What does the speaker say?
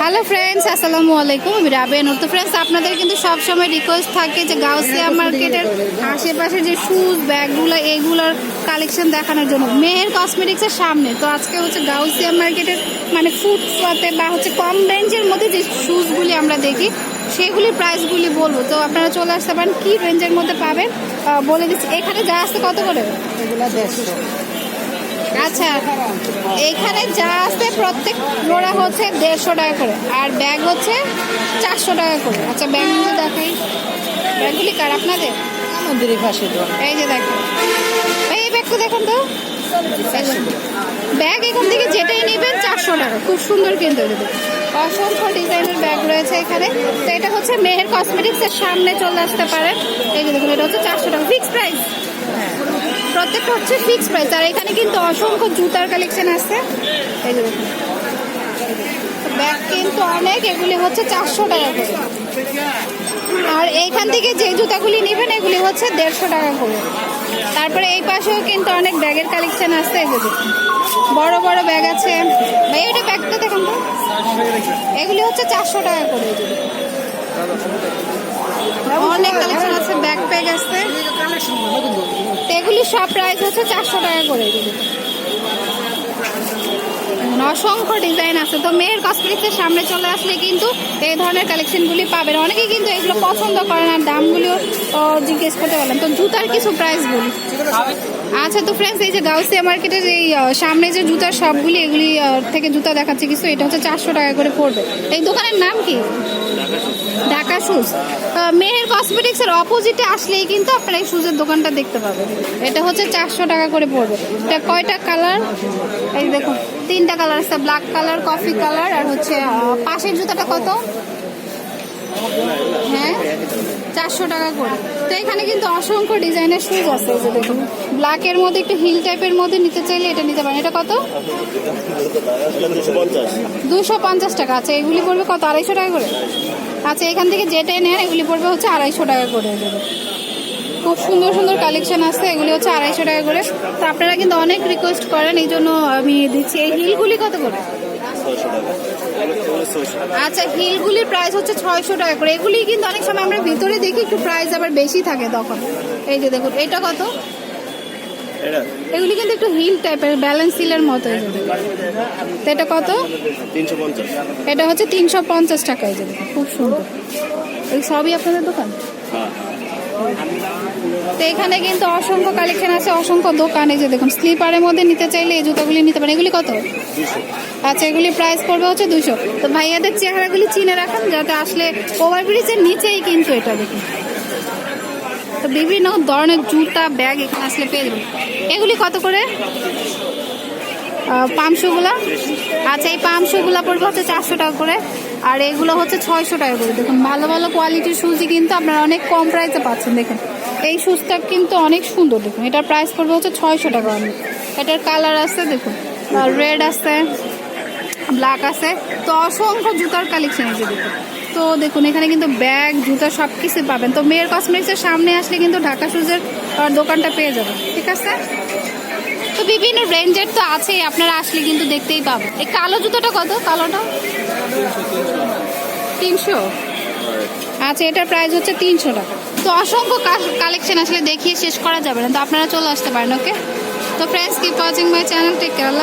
Hello friends আসসালামু আলাইকুম আমি রাবেয়া নূর। তো ফ্রেন্ডস আপনাদের কিন্তু সব সময় রিকোয়েস্ট থাকে যে গাউসিয়া মার্কেটের আশেপাশে যে শুজ ব্যাগগুলো এইগুলোর কালেকশন দেখানোর জন্য। মেয়ের কসমেটিক্সের সামনে। তো আজকে হচ্ছে গাউসিয়া মার্কেটের মানে ফুটপাতে বা হচ্ছে কম রেঞ্জের মধ্যে যে শুজগুলি আমরা দেখি, সেগুলির প্রাইসগুলি বলব। তো আপনারা চলে আসতে পারেন। কী রেঞ্জের মধ্যে পাবেন? বলে দিচ্ছি। এখানে যা আসতে কত করে? এগুলো দেড়শো। আচ্ছা এখানে যা আছে প্রত্যেক জোড়া হচ্ছে দেড়শো টাকা করে আর ব্যাগ হচ্ছে চারশো টাকা করে। আচ্ছা ব্যাগগুলো দেখাই। ব্যাগগুলি কার? আপনাদের? মন্দিরের পাশে দোকান এই যে দেখো। ভাই এই ব্যাগটা দেখুন তো। ব্যাগ এখান থেকে যেটাই নেবেন চারশো টাকা। খুব সুন্দর কিন্তু। অসংখ্য ডিজাইনের ব্যাগ রয়েছে এখানে। তো এটা হচ্ছে মেহের কসমেটিক্সের সামনে চলে আসতে পারেন এই যে দেখুন এটা হচ্ছে চারশো টাকা। Fix price. প্রত্যেকটা হচ্ছে ফিক্স প্রাইস আর এখানে কিন্তু অসংখ্য জুতার কালেকশন আছে। ব্যাগ কিন্তু অনেক, এগুলি হচ্ছে চারশো টাকা করে। আর এইখান থেকে যে জুতাগুলি নেবেন, এগুলি হচ্ছে দেড়শো টাকা করে। তারপরে এই পাশেও কিন্তু অনেক ব্যাগের কালেকশন আছে দেখুন। বড় বড় ব্যাগ আছে। ভাই, এটা ব্যাগটা দেখুন তো। এগুলি হচ্ছে চারশো টাকা করে অনেক কালেকশন আছে ব্যাগ প্যাগ আছে। এগুলি সব প্রাইস হচ্ছে চারশো টাকা করে। অসংখ্য ডিজাইন আছে। তো মেয়ের কসমেটিক্সের সামনে চলে আসলে কিন্তু এই ধরনের কালেকশনগুলি পাবেন। অনেকেই কিন্তু এগুলো পছন্দ করেন আর দামগুলিও জিজ্ঞেস করতে পারলাম। তো জুতার কিছু প্রাইস বলি। আচ্ছা তো ফ্রেন্ডস এই যে গাউসিয়া মার্কেটের এই সামনে যে জুতার সবগুলি এগুলি থেকে জুতা দেখাচ্ছে কিছু, এটা হচ্ছে চারশো টাকা করে পড়বে। এই দোকানের নাম কি? ঢাকা শুজ মেহের কসমেটিক্সের অপোজিটে আসলেই কিন্তু আপনারা এই শুজের দোকানটা দেখতে পাবেন। এটা হচ্ছে চারশো টাকা করে পড়বে। এটা কয়টা কালার এই দেখুন, তিনটা কালার আছে ব্ল্যাক কালার কফি কালার আর হচ্ছে পাশের জুতাটা কত? হ্যাঁ? চারশো টাকা করে। তো এখানে কিন্তু অসংখ্য ডিজাইনের শুজ আছে এই যে দেখুন। ব্ল্যাকের মধ্যে একটু হিল টাইপের মধ্যে নিতে চাইলে এটা নিতে পারেন। এটা কত? দুশো পঞ্চাশ টাকা। আচ্ছা এগুলি পড়বে কত? আড়াইশো টাকা করে? আচ্ছা এখান থেকে যেটাই নেন, এগুলি পড়বে হচ্ছে আড়াইশো টাকা করে। খুব সুন্দর সুন্দর কালেকশন আসছে এগুলি হচ্ছে আড়াইশো টাকা করে। তো আপনারা কিন্তু অনেক রিকোয়েস্ট করেন, এই জন্য আমি দিচ্ছি। এই হিলগুলি কত করে? আচ্ছা হিলগুলির প্রাইস হচ্ছে ছয়শো টাকা করে। এগুলি কিন্তু অনেক সময় আমরা ভিতরে দেখি একটু প্রাইস আবার বেশি থাকে তখন। এই যে দেখুন এটা কত? এগুলি কিন্তু একটু হিল টাইপের ব্যালেন্স হিলের মতো এটা কত? এটা হচ্ছে তিনশো পঞ্চাশ টাকা এই যে খুব সুন্দর। এই সবই আপনাদের দোকান? তো এখানে কিন্তু অসংখ্য কালেকশন আছে, অসংখ্য দোকানে। যে দেখুন, স্লিপারের মধ্যে নিতে চাইলে এই জুতোগুলি নিতে পারেন। এগুলি কত? আচ্ছা এগুলি প্রাইস পড়বে হচ্ছে দুশো তো ভাইয়াদের চেহারাগুলি চিনে রাখুন, যাতে আসলে ওভারব্রিজের নিচেই কিন্তু এটা দেখুন। তো বিভিন্ন ধরনের জুতা, ব্যাগ এখানে আসলে পেয়ে যাবেন। এগুলি কত করে? পামশোগুলা আচ্ছা এই পামশোগুলা পড়বে হচ্ছে চারশো টাকা করে। আর এগুলো হচ্ছে ছয়শো টাকা করে। দেখুন ভালো ভালো কোয়ালিটির সুজি কিন্তু আপনারা অনেক কম প্রাইসে পাচ্ছেন দেখুন। এই সুজটা কিন্তু অনেক সুন্দর দেখুন। এটার প্রাইস পড়বে হচ্ছে ছয়শো টাকা অনেক। এটার কালার আছে দেখুন রেড আছে ব্ল্যাক আছে। তো অসংখ্য জুতার কালেকশন আছে দেখুন। তো দেখুন এখানে কিন্তু ব্যাগ জুতা সব কিছু পাবেন। তো মেয়ের কসমেটিক্সের সামনে আসলে কিন্তু ঢাকা আহ, দোকানটা পেয়ে যাবেন ঠিক আছে? তো বিভিন্ন রেঞ্জের তো আছে আপনারা আসলে কিন্তু দেখতেই পাবেন। এই কালো জুতোটা কত? কালোটা? তিনশো। আচ্ছা এটার প্রাইস হচ্ছে তিনশো টাকা। তো অসংখ্য কালেকশন আসলে দেখিয়ে শেষ করা যাবে না, তো আপনারা চলে আসতে পারেন ওকে তো friends keep watching my channel take care